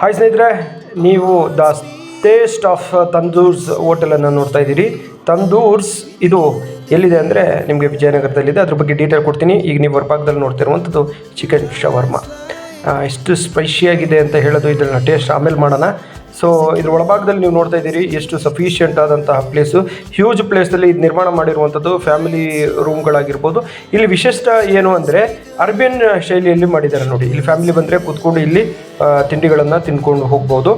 Hi ಸ್ನೇಹಿತರೆ, ನೀವು the taste of Tandoors ಹೋಟೆಲನ್ನು ನೋಡ್ತಾ ಇದ್ದೀರಿ. ತಂದೂರ್ಸ್ ಇದು ಎಲ್ಲಿದೆ ಅಂದರೆ ನಿಮಗೆ ವಿಜಯನಗರದಲ್ಲಿದೆ. ಅದ್ರ ಬಗ್ಗೆ ಡೀಟೇಲ್ ಕೊಡ್ತೀನಿ. ಈಗ ನೀವು ಹೊರಭಾಗದಲ್ಲಿ ನೋಡ್ತಿರುವಂಥದ್ದು ಚಿಕನ್ ಶವರ್ಮ ಎಷ್ಟು ಸ್ಪೈಷಿಯಾಗಿದೆ ಅಂತ ಹೇಳೋದು ಇದನ್ನು ಟೇಸ್ಟ್ ಆಮೇಲೆ ಮಾಡೋಣ. ಸೊ ಇದ್ರ ಒಳಭಾಗದಲ್ಲಿ ನೀವು ನೋಡ್ತಾ ಇದ್ದೀರಿ ಎಷ್ಟು ಸಫಿಷಿಯೆಂಟ್ ಆದಂತಹ ಪ್ಲೇಸು ಹ್ಯೂಜ್ ಪ್ಲೇಸಲ್ಲಿ ಇದು ನಿರ್ಮಾಣ ಮಾಡಿರುವಂಥದ್ದು ಫ್ಯಾಮಿಲಿ ರೂಮ್ಗಳಾಗಿರ್ಬೋದು ಇಲ್ಲಿ ವಿಶಿಷ್ಟ ಏನು ಅಂದರೆ ಅರ್ಬಿಯನ್ ಶೈಲಿಯಲ್ಲಿ ಮಾಡಿದ್ದಾರೆ ನೋಡಿ. ಇಲ್ಲಿ ಫ್ಯಾಮಿಲಿ ಬಂದರೆ ಕೂತ್ಕೊಂಡು ಇಲ್ಲಿ ತಿಂಡಿಗಳನ್ನು ತಿನ್ಕೊಂಡು ಹೋಗ್ಬೋದು.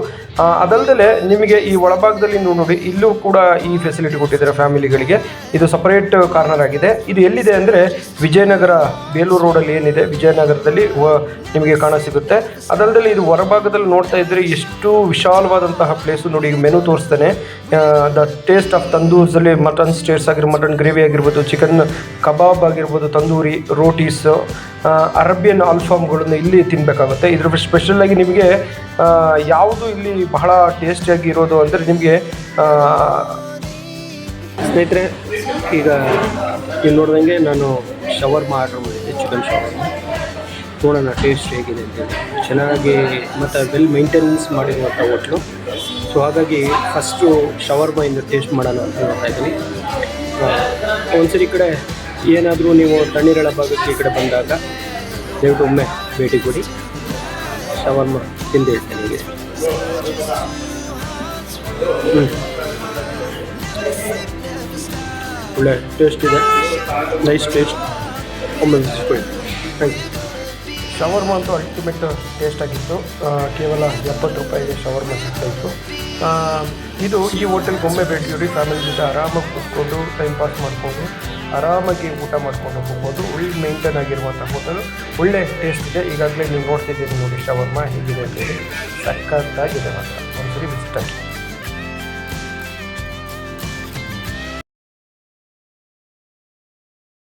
ಅದಲ್ಲದೆ ನಿಮಗೆ ಈ ಒಳಭಾಗದಲ್ಲಿ ನೀವು ನೋಡಿ, ಇಲ್ಲೂ ಕೂಡ ಈ ಫೆಸಿಲಿಟಿ ಕೊಟ್ಟಿದ್ದಾರೆ ಫ್ಯಾಮಿಲಿಗಳಿಗೆ ಇದು ಸಪರೇಟ್ ಕಾರ್ನರ್ ಆಗಿದೆ ಇದು ಎಲ್ಲಿದೆ ಅಂದರೆ ವಿಜಯನಗರ ಬೇಲೂರು ರೋಡಲ್ಲಿ ಏನಿದೆ, ವಿಜಯನಗರದಲ್ಲಿ ನಿಮಗೆ ಕಾಣ ಸಿಗುತ್ತೆ. ಅದಲ್ಲದೆ ಇದು ಹೊರಭಾಗದಲ್ಲಿ ನೋಡ್ತಾ ಇದ್ದರೆ ಎಷ್ಟು ವಿಶಾಲವಾದಂತಹ ಪ್ಲೇಸು ನೋಡಿ ಈಗ ಮೆನು ತೋರಿಸ್ತೇನೆ ದ ಟೇಸ್ಟ್ ಆಫ್ ತಂದೂರ್ಸಲ್ಲಿ ಮಟನ್ ಸ್ಟೇಟ್ಸ್ ಆಗಿರ್ಬೋದು ಮಟನ್ ಗ್ರೇವಿ ಆಗಿರ್ಬೋದು ಚಿಕನ್ ಕಬಾಬ್ ಆಗಿರ್ಬೋದು, ತಂದೂರಿ ರೋಟೀಸ್ ಅರಬಿಯನ್ ಆಲ್ಫಾಮ್ಗಳನ್ನು ಇಲ್ಲಿ ತಿನ್ನಬೇಕಾಗುತ್ತೆ ಇದ್ರ ಸ್ಪೆಷಲಾಗಿ ನಿಮಗೆ ಯಾವುದು ಇಲ್ಲಿ ಬಹಳ ಟೇಸ್ಟಿಯಾಗಿ ಇರೋದು ಅಂದರೆ ನಿಮಗೆ ಸ್ನೇಹಿತರೆ, ಈಗ ಇಲ್ಲಿ ನೋಡಿದಂಗೆ ನಾನು ಶವರ್ ಆರ್ಡ್ರ್ ಚಿಕನ್ ಶವರ್ಮ ನೋಡೋಣ ಟೇಸ್ಟ್ ಹೇಗಿದೆ ಅಂತ ಚೆನ್ನಾಗಿ ಮತ್ತು ವೆಲ್ ಮೈಂಟೆನೆನ್ಸ್ ಮಾಡಿರುವಂಥ ಹೋಟ್ಲು ಸೊ ಹಾಗಾಗಿ ಫಸ್ಟು ಶವರ್ಮಯಿಂದ ಟೇಸ್ಟ್ ಮಾಡೋಣ ಅಂತ ನೋಡ್ತಾ ಇದ್ದೀನಿ. ಒಂದ್ಸರಿ ಕಡೆ ಏನಾದರೂ ನೀವು ತಣ್ಣೀರಳ ಭಾಗಕ್ಕೆ ಈ ಕಡೆ ಬಂದಾಗ ದಯವಿಟ್ಟು ಒಮ್ಮೆ ಭೇಟಿ ಕೊಡಿ. ಶವರ್ಮ ತಿಂದು ಹೇಳ್ತೇನೆ ನಿಮಗೆ. ಒಳ್ಳೆ ಟೇಸ್ಟ್ ಇದೆ. ನೈಸ್ ಟೇಸ್ಟ್ ಒಮ್ಮೆ ಥ್ಯಾಂಕ್ ಯು ಶವರ್ಮ ಅಂತೂ ಅಲ್ಟಿಮೇಟ್ ಟೇಸ್ಟ್ ಆಗಿತ್ತು. ಕೇವಲ ಎಪ್ಪತ್ತು ರೂಪಾಯಿಗೆ ಶವರ್ಮ ಸಿಗ್ತಾಯಿತ್ತು. ಇದು ಈ ಹೋಟೆಲ್ಗೆ ಒಮ್ಮೆ ಭೇಟಿ ಕೊಡಿ ಫ್ಯಾಮಿಲಿ ಜೊತೆ ಆರಾಮಾಗಿ ಕೂತ್ಕೊಂಡು ಟೈಮ್ ಪಾಸ್ ಮಾಡಿಕೊಂಡು, ಆರಾಮಾಗಿ ಊಟ ಮಾಡ್ಕೊಂಡು ಹೋಗ್ಬೋದು. ಒಳ್ಳೆ ಮೇಂಟೈನ್ ಆಗಿರುವಂಥ ಹೋಟೆಲು ಒಳ್ಳೆ ಟೇಸ್ಟ್ ಇದೆ. ಈಗಾಗಲೇ ನೀವು ನೋಡ್ತಿದ್ದೀರಿ ನೋಡಿ ಶವರ್ಮ ಹೇಗಿದೆ ಅಂತೇಳಿ ಸಕ್ಕತ್ತಾಗಿದೆ ಮಾತ್ರ. ಒಂದ್ಸರಿ ವಿಸಿಟ್ ಆಗಿ